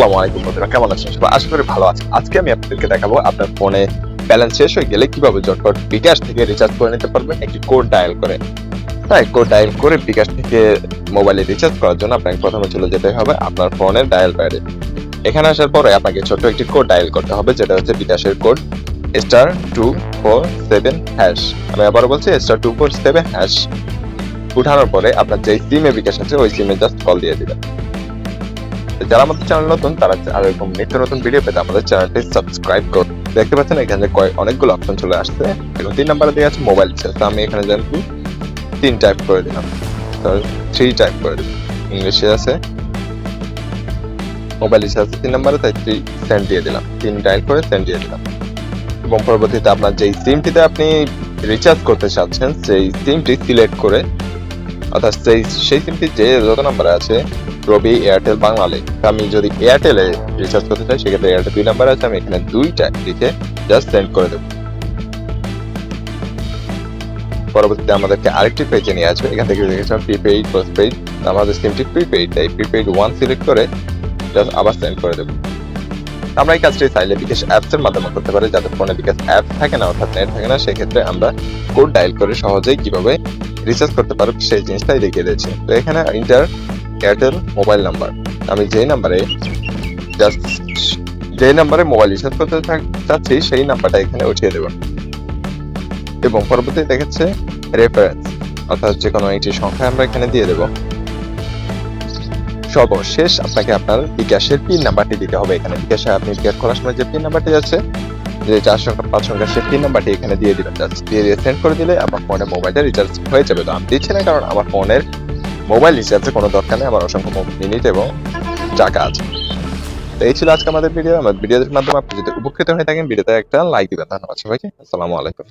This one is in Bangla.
আসসালামু আলাইকুম বন্ধুরা, কেমন আছেন? সবাই আশা করি ভালো আছেন। আজকে আমি আপনাদেরকে দেখাবো আপনার ফোনে ব্যালেন্স শেষ হয়ে গেলে কীভাবে জটপট বিকাশ থেকে রিচার্জ করে নিতে পারবেন একটি কোড ডায়াল করে। তাই কোড ডায়াল করে বিকাশ থেকে মোবাইলে রিচার্জ করার জন্য আপনাকে প্রথমে চলে যেতে হবে আপনার ফোনের ডায়াল প্যাডে এখানে আসার পরে আপনাকে ছোট্ট একটি কোড ডায়াল করতে হবে, যেটা হচ্ছে বিকাশের code star two four seven hash আমি আবার বলছি star two four seven hash উঠানোর পরে আপনার যে সিমে বিকাশ আছে, ওই সিমে জাস্ট কল দিয়ে দিবেন। যারা আমাদের চ্যানেল নতুন, তারা আর এরকম নিত্য নতুন ভিডিও পেতে আমাদের চ্যানেলটি সাবস্ক্রাইব করুন। দেখতে পাচ্ছেন এখানে অনেকগুলো অপশন চলে আসছে। এবং তিন নাম্বারে দেওয়া আছে মোবাইল রিচার্জ তো আমি এখানে জানব তিন টাইপ করে দিলাম। থ্রি টাইপ করে দিলাম। ইংলিশে আছে মোবাইল রিচার্জ তিন নাম্বারে তাই থ্রি সেন্ড দিয়ে দিলাম। তিন ডায়াল করে সেন্ড দিয়ে দিলাম। এবং পরবর্তীতে আপনার যেই সিমটিতে আপনি রিচার্জ করতে চাচ্ছেন, সেই সিমটি সিলেক্ট করে অর্থাৎ সেই সেই সিমটি যে যত নাম্বারে আছে, রবি এয়ারটেল বাংলালে আমি যদি এয়ারটেলে রিচার্জ করতে চাই, সেক্ষেত্রে এয়ারটেল দুই নাম্বার আছে, আমি এখানে দুইটা লিখে জাস্ট সেন্ড করে দেবো। পরবর্তীতে আমাদেরকে আরেকটি পেজে নিয়ে আসবে। এখান থেকে দেখেছিলাম প্রিপেইড পোস্টপেইড আমাদের সিমটি প্রিপেইড তাই প্রিপেইড ওয়ান সিলেক্ট করে জাস্ট আবার সেন্ড করে দেবো। আমরা এই কাজটি চাইলে বিকাশ অ্যাপস এর মাধ্যমে করতে পারি। যাদের ফোনে বিকাশ অ্যাপ থাকে না, অর্থাৎ নেট থাকে না, সেক্ষেত্রে আমরা কোড ডায়াল করে সহজেই কীভাবে রিচার্জ করতে পারব সেই জিনিসটাই দেখিয়ে দিয়েছি। তো এখানে ইন্টার এয়ারটেল মোবাইল নাম্বার আমি যেই নাম্বারে জাস্ট যে নাম্বারে মোবাইল রিচার্জ করতে চাচ্ছি, সেই নাম্বারটা এখানে উঠিয়ে দেব। এবং পরবর্তী দেখাচ্ছে রেফারেন্স অর্থাৎ যে কোনো একটি সংখ্যা আমরা এখানে দিয়ে দেব। সর্বশেষ আপনাকে আপনার বিকাশের পিন নাম্বারটি দিতে হবে এখানে। বিকাশে আপনি বিকাশ করার সময় যে পিন নাম্বারটি আছে যে চার সংখ্যা পাঁচ সংখ্যা সে তিন নাম্বারটি এখানে দিয়ে দিবেন। জাস্ট দিয়ে দিয়ে সেন্ড করে দিলে আমার ফোনে মোবাইলটা রিচার্জ হয়ে যাবে। তো আমি দিচ্ছি না কারণ আমার ফোনের মোবাইল রিচার্জে কোনো দরকার নেই। আমার অসংখ্য মিনিট এবং টাকা আছে। তো এই ছিল আজকে আমাদের ভিডিও আমার ভিডিওর মাধ্যমে আপনি যদি উপকৃত হয়ে থাকেন ভিডিওতে একটা লাইক দিবেন। ধন্যবাদ সবাইকে। আসসালামু আলাইকুম।